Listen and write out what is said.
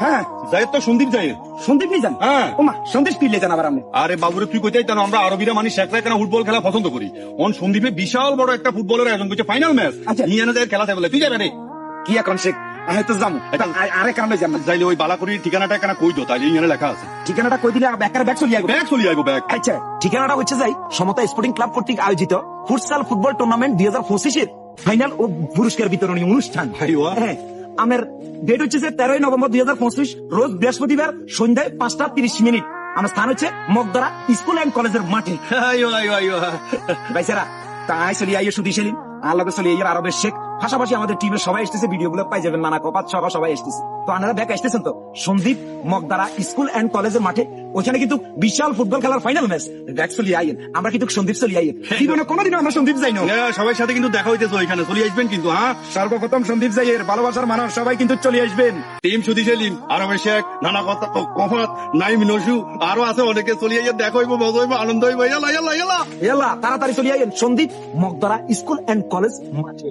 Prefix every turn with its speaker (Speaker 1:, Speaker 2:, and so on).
Speaker 1: হ্যাঁ। আচ্ছা।
Speaker 2: আচ্ছা, ঠিকানাটা
Speaker 1: হচ্ছে যাই সমতা স্পোর্টিং ক্লাব কর্তৃক আয়োজিত ফুটসাল ফুটবল টুর্নামেন্ট দুই হাজার পঁচিশের ফাইনাল ও পুরস্কার বিতরণী অনুষ্ঠান। আমার ডেট হচ্ছে যে তেরোই নভেম্বর দুই হাজার পঁচিশ রোজ বৃহস্পতিবার সন্ধ্যায় পাঁচটা তিরিশ মিনিট। আমার স্থান হচ্ছে মগদারা স্কুল অ্যান্ড কলেজের মাঠে। ভাইসেরা তাই চলি আইয়ে শুধু সেলিম। লগে চলি আইয়ের আরবের শেখ। পাশাপাশি আমাদের টিমের সবাই এসেছে ভিডিও গুলো পাই যাবেন নানা কপাত সবাই এসেছে। তো আপনারা ব্যাক এসেছেন তো? সন্দীপ মগদারা স্কুল এন্ড কলেজের মাঠে। ওখানে কিন্তু বিশাল ফুটবল খেলার ফাইনাল ম্যাচ ব্যাক চলি আইয়েন আমরা কিন্তু সন্দীপ চলি আইয়েন জীবনে কোনোদিনও আমরা সন্দীপ যাই না।
Speaker 2: হ্যাঁ, সবার সাথে কিন্তু দেখা হইতেছে ওইখানে। চলে আসবেন কিন্তু হ্যাঁ?
Speaker 1: সর্বপ্রথম সন্দীপ যাইয়ের ভালোবাসার মানুষ সবাই কিন্তু চলে আসবেন।
Speaker 2: টিম সুদি সেলিম আরবের শেখ নানা কথা কফাত নাইম নসু আরও আছে অনেকে। চলে আইয়া দেখা হইবো মজা হইবো আনন্দ হইবো। ইয়ালা ইয়ালা ইয়ালা
Speaker 1: এলা তাড়াতাড়ি চলে আইয়েন Sandwip Magdhara school and college মাঠে।